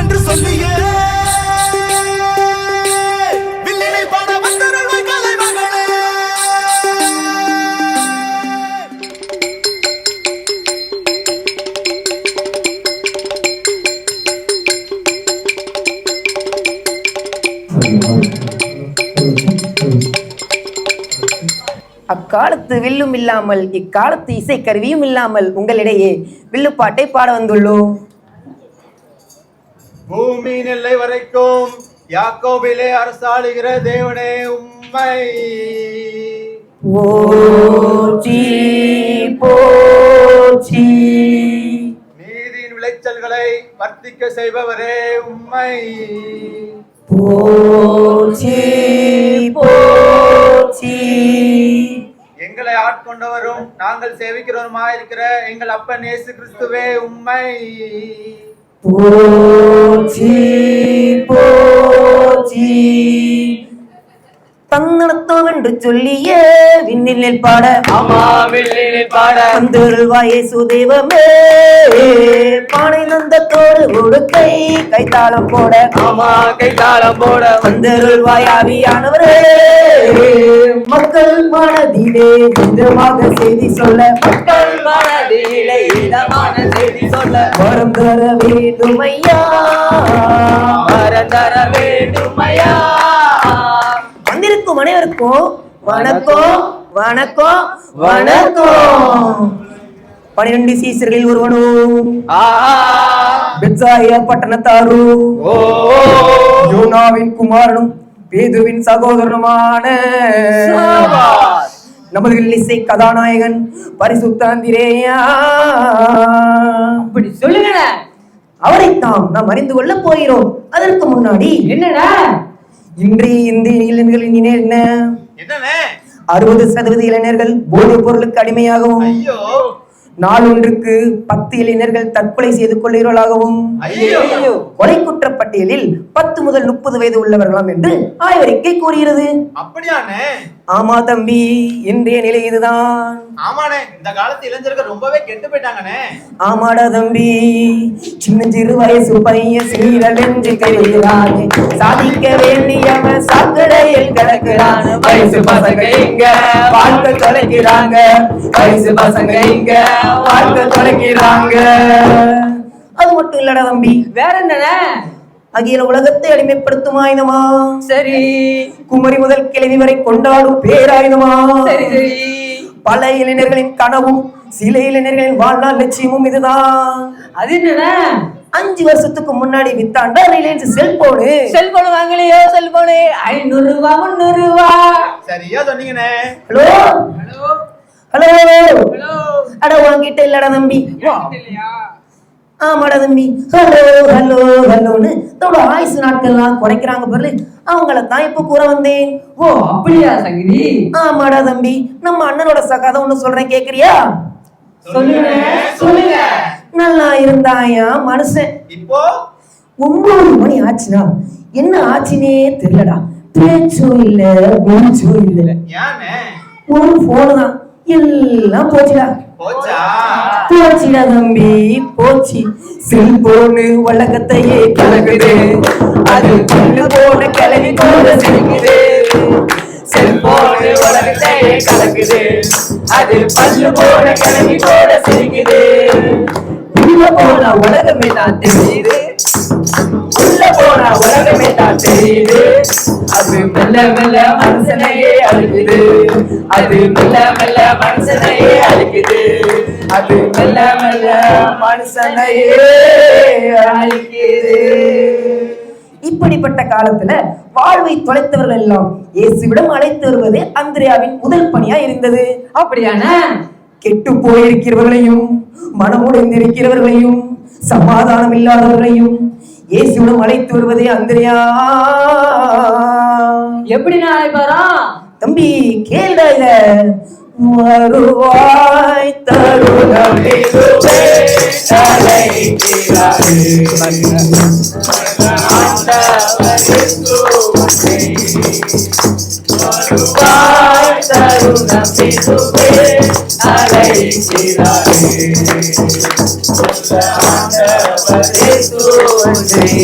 என்று சொல்லியே. அக்காலத்து வில்லும் இல்லாமல் இக்காலத்து இசை கருவியும் இல்லாமல் உங்களிடையே வில்லுப்பாட்டை பாட வந்துள்ளோம். பூமி நெல்லை வரைக்கும் யாக்கோபிலே அரசாளுகிற தேவனே உம்மை. போற்றி போற்றி நீதியின் விளைச்சல்களை வர்த்திக்க செய்பவரே உம்மை. போற்றி போற்றி எங்களை ஆட்கொண்டவரும் நாங்கள் சேவிக்கிறவருமாயிருக்கிற எங்கள் அப்பன் இயேசு கிறிஸ்துவே உம்மை. போற்றி போற்றி. தன்னடத்தோம் என்று சொல்லிய விண்ணில் பாட. வந்தருள்வாயே சுதேவமே பானை நந்தத்தோடு உடுக்கை கைத்தாளம் போட. வந்தருள்வாய் ஆவியானவரே. மக்கள் மனதிலே விதமாக செய்தி சொல்ல. வரம் தர வேண்டும் ஐயா வந்திருக்கும் அனைவருக்கும் வணக்கம் வணக்கம் வணக்கம். பனிரெண்டு சீசர்களில் ஒருவனும் பெத்சாயா பட்டணத்தாரு யோனாவின் குமாரனும் பேதுவின் சகோதரனுமான. நமது இசை கதாநாயகன் பரிசுத்தாந்திரேயா. அப்படி சொல்லுங்கடா அவரைத்தாம் நாம் அறிந்து கொள்ள போகிறோம். அதற்கு முன்னாடி என்னடா? இன்றைய இந்திய இளைஞர்களின் நிலை என்ன? அறுபது சதவீத இளைஞர்கள் போதைப் பொருளுக்கு அடிமையாகவும் ஐயோ. நாளொன்றுக்கு பத்து இளைஞர்கள் தற்கொலை செய்து கொள்கிறார்களாகவும் ஐயோ கொலை குற்றப்பட்டியலில் பத்து முதல் முப்பது வயது உள்ளவர்களாம் என்று ஆய்வறிக்கை கூறுகிறது. அப்படியாண்ணே. ஆமா தம்பி இன்றைய நிலை இதுதான். ஆமாண்ணே இந்த காலத்து இளைஞர்கள் ரொம்பவே கெட்டு போயிட்டாங்கண்ணே. ஆமாடா தம்பி சின்ன சிறு வயசு பையன் என்று தெரிகிறானே சாதிக்க வேண்டியவன் சாக்கடையில் கிடக்கிறான். வயசு பசங்க இங்க வாழ்க்கை தொலைக்கிறாங்க. வயசு பசங்க இங்க வாழ்க்கை தொலைக்கிறாங்க அது மட்டும் இல்லடா தம்பி. வேற என்னடா? அகில உலகத்தை அடிமைப்படுத்தும் ஆயுதமா சரி. குமரி முதல் கிழவி வரை கொண்டாடும் பேராயுதமா சரி சரி. பல இளைஞர்களின் கனவும் சில இளைஞர்களின் வாழ்நாள் லட்சியமும் இதுதான். அது என்னடா? அஞ்சு வருஷத்துக்கு முன்னாடி வித்தாண்டா ரிலையன்ஸ் செல்போனு? செல்போன் வாங்கலையோ? செல்போனு. ஐநூறு ரூபா முந்நூறு ரூபா. சரியா சொன்னீங்கண்ணே. ஹலோ? ஹலோ? ஹலோ ஹலோ அட உன்கிட்ட இல்லடா தம்பி. இல்லையா? ஆமாடா தம்பி. ஹலோ ஹலோ ஹலோன்னு தோட ஆயுசு நாட்கள்லாம் குறைக்கிறாங்க பாரு அவங்கள தான் இப்ப கூற வந்தேன். ஓ அப்படியா சங்கரி ஆமாடா தம்பி. நம்ம அண்ணனோட சகாதம் ஒண்ணு சொல்றேன் கேக்குறியா? சொல்லுங்க சொல்லுங்க. நல்லா இருந்தாயா மனுஷன்? இப்போ? ஒன்பது மணி ஆச்சுனா என்ன ஆச்சுனே தெரியலடா. பேச்சும் இல்ல மூச்சும் இல்ல. ஒரு போன் தான். எல்லாம் போச்சுடா. போச்சா? போச்சுடா தம்பி போச்சு. செல்போனு உலகத்தையே கலக்குது. அது கொண்டு போன கிளவி போல சிரிக்குது. செல்போனு உலகத்தையே கலக்குது. அது பல்லு போன கிளவி போல சிரிக்குது. உள்ள போன உலகமே தான் தெரியுது. உள்ள போன உலகமே தான் தெரியுது. அது மெல்ல மெல்ல மனுஷனையே அழுகுது அது மெல்ல மெல்ல மனுஷனையே அழுகுது அது மெல்ல மெல்ல மனுஷனையே அழுகுது இப்படிப்பட்ட காலத்துல வாழ்வை தொலைத்தவர்கள் எல்லாம் இயேசுவிடம் அழைத்து வருவதே அந்திரியாவின் முதல் பணியா இருந்தது. அப்படியாண்ணா கெட்டு போயிருக்கிறவர்களையும் மனமுடைந்திருக்கிறவர்களையும் சமாதானம் இல்லாதவர்களையும் இயேசுவிடம் அழைத்து வருவதே அந்திரியா. எப்படி நாளை வரோம் தம்பி கேளுடா இத. வருவாய் தருணம் இதுவே இயேசு ஒன்றே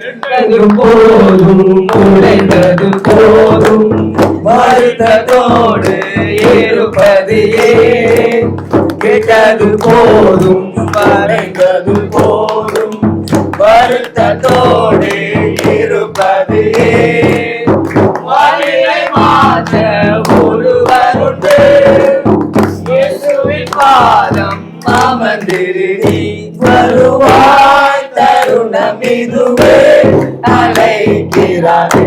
கெட்டது போதும் உடைந்தது போதும் வருத்தத்தோடு போதும் இயேசுவின் பாதம் அமர்ந்திரு வருவாய் தருணம் இதுவே. அழைக்கிறார்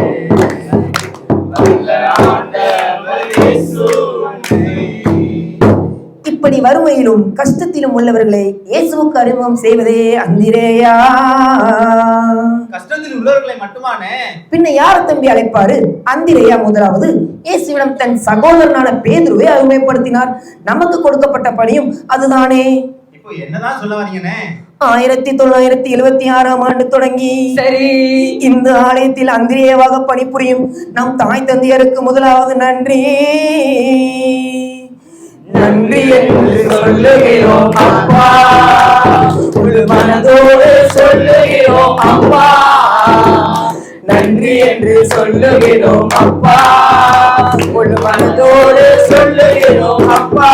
வறுமையிலும் கஷ்டத்திலும் உள்ளவர்களை இயேசுவுக்கு அறிமுகம் செய்வதே அந்திரேயா. கஷ்டத்தில் உள்ளவர்களை மட்டுமானே? பின்ன யார தம்பி அழைப்பாரு? அந்திரேயா முதலாவது. இயேசுவிடம் தன் சகோதரனான பேதுருவை அறிமுகப்படுத்தினார் நமக்கு கொடுக்கப்பட்ட பணியும் அதுதானே. இப்போ என்னதான் சொல்ல வரீங்கண்ணே ஆயிரத்தி தொள்ளாயிரத்தி எழுவத்தி ஆறாம் ஆண்டு தொடங்கி சரி. இந்த ஆலயத்தில் அந்திரேயவாக பணிபுரியும் நம் தாய் தந்தையருக்கு முதலாவது நன்றி. நன்றி என்று சொல்லுகிறோம் அப்பா. முழு மனதோடு சொல்லுகிறோம் அப்பா. நன்றி என்று சொல்லுகிறோம் அப்பா. முழு மனதோடு சொல்லுகிறோம் அப்பா.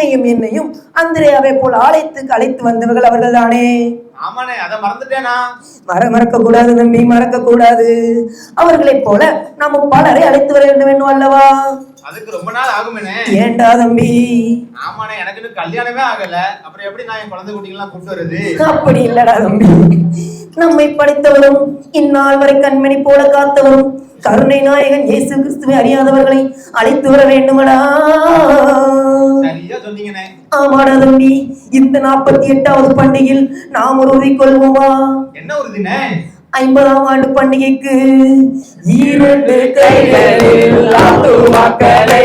உன்னையும் என்னையும் அந்திரேயாவை போல் ஆலயத்துக்கு அழைத்து வந்தவர்கள் அவர்கள்தானே? ஆமாண்ணே அதை மறந்துட்டேனா? மற மறக்க கூடாது தம்பி மறக்க கூடாது அவர்களைப் போல நாம பலரை அழைத்து வர வேண்டும் என்னும் அல்லவா? அதுக்கு ரொம்ப நாள் ஆகுமேண்ணே. ஏண்டா தம்பி? ஆமாண்ணே எனக்கு கல்யாணமே ஆகல. அப்புறம் எப்படி நான் என் குழந்தை குட்டிங்கெல்லாம் கூப்பிட்டு வருது அப்படி இல்லடா தம்பி. நம்மை படைத்தவரும் இந்நாள் வரை கண்மணி போல காத்தவரும் கருணை நாயகன் இயேசு கிறிஸ்துவை அறியாதவர்களை அழைத்து வர வேண்டுமடா. சரியா சொன்னீங்கண்ணே. ஆமாடா தம்பி இந்த நாற்பத்தி எட்டாவது பண்டிகையில் நாம் ஒரு உறுதி கொள்வோமா என்ன உறுதிண்ணே ஐம்பதாம் ஆண்டு பண்டிகைக்கு இரண்டு கைகளில் மக்களை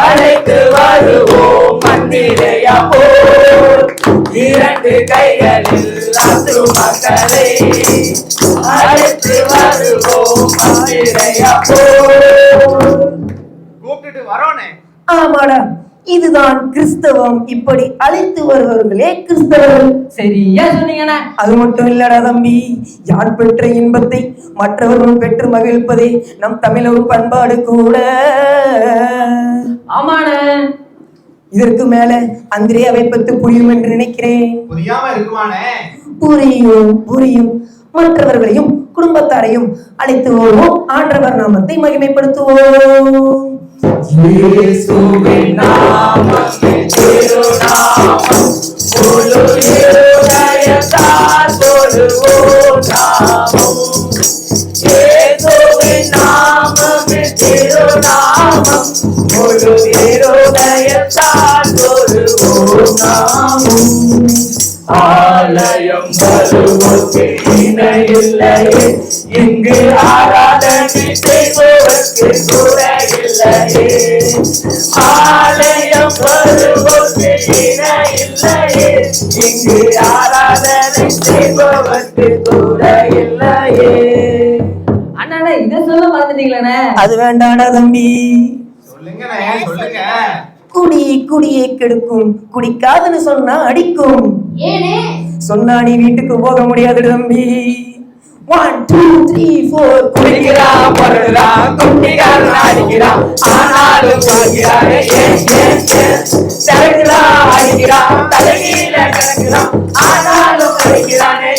அழைத்து வருவோம் மந்திரையா போல் இரண்டு கைகளில் மக்களை அழைத்து வருவோம் மந்திரையா போல் கூப்பிட்டுட்டு வரோண்ணே. ஆமாடா இதுதான் கிறிஸ்தவம். இப்படி அழைத்து வருபவர்களே கிறிஸ்தவர்கள். சரியா சொன்னீங்கண்ணா. அது மட்டும் இல்லடா தம்பி. யார் பெற்ற இன்பத்தை மற்றவர்களும் பெற்று மகிழ்ப்பதே நம் தமிழர் பண்பாடு கூட. ஆமாண்ணே. இதற்கு மேல அந்திரேயாவை பற்றி புரியும் என்று நினைக்கிறேன். புரியாம இருக்குமாண்ணே? புரியும் புரியும். மற்றவர்களையும் குடும்பத்தாரையும் அழைத்து வருவோம். ஆண்டவர் நாமத்தை மகிமைப்படுத்துவோம். இயேசுவின் நாமமே திருநாமம் முழு இருதயத்தால் தொழுவோம் நாமம் இயேசுவின் நாமமே திருநாமம் முழு இருதயத்தால் நாமம் ஆலயம் வருவோக்கு இணையில்லையே. இங்கு ஆ ஆலயம் இணையில்லையே இங்கு ஆராதனை அண்ணா இதை சொல்ல மறந்துட்டீங்களே அது வேண்டாடா தம்பி. சொல்லுங்க. குடி குடியை கெடுக்கும். குடிக்காதுன்னு சொன்னா அடிக்கும். ஏனே? சொன்னா நீ வீட்டுக்கு போக முடியாது தம்பி. ஒன் டூ த்ரீ ஃபோர் குடிக்கிறான் பொருளான் குட்டிகாரன் அடிக்கிறான் ஆனாலும் வாழ்கிறாரே தரகுறான் அடிக்கிறான் தலைகீழ கிடக்குறான் ஆனாலும் அடிக்கிறானே.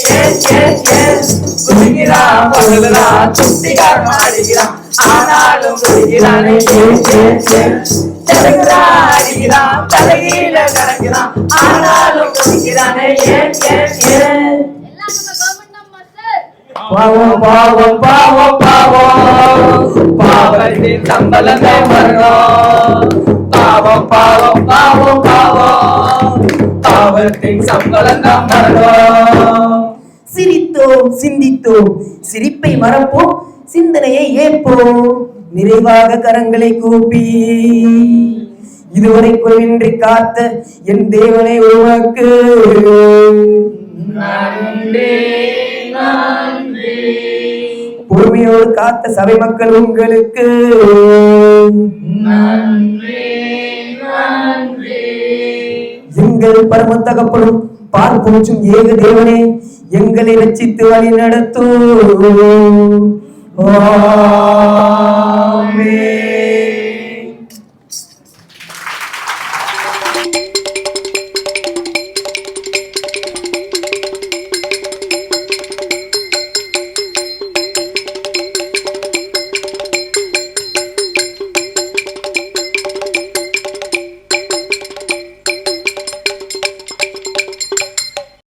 குடிக்கிறான் பொருளான் குட்டிகாரன் அடிக்கிறான் ஆனாலும் குடிக்கிறானே. தரகுறான் அடிக்கிறான் தலைகீழ கிடக்குறான் ஆனாலும் குடிக்கிறானே. ஏன் ஏன் ஏன் எல்லாம் நம்ம கவர்மெண்ட் தான் மாஸ்டர் பாவம் பாவம் பாவம் பாவம். பாவத்தின் சம்பளமே மரணம். பாவம் பாவம் பாவம் பாவம். பாவத்தின் சம்பளம் தான் மரணம். சிரித்தோம் சிந்தித்தோம். சிரிப்பை மறப்போம். சிந்தனையை ஏற்போம். நிறைவாக கரங்களை கூப்பி. இதுவரை குறைவின்றி காத்த என் தேவனை உமக்கு. பொறுமையோடு காத்த சபை மக்கள் உங்களுக்கு. எங்கள் பரம தகப்படும் பார்ப்போச்சும் ஏக தேவனே எங்களை ரச்சித்து வழி நடத்தும். ஆமே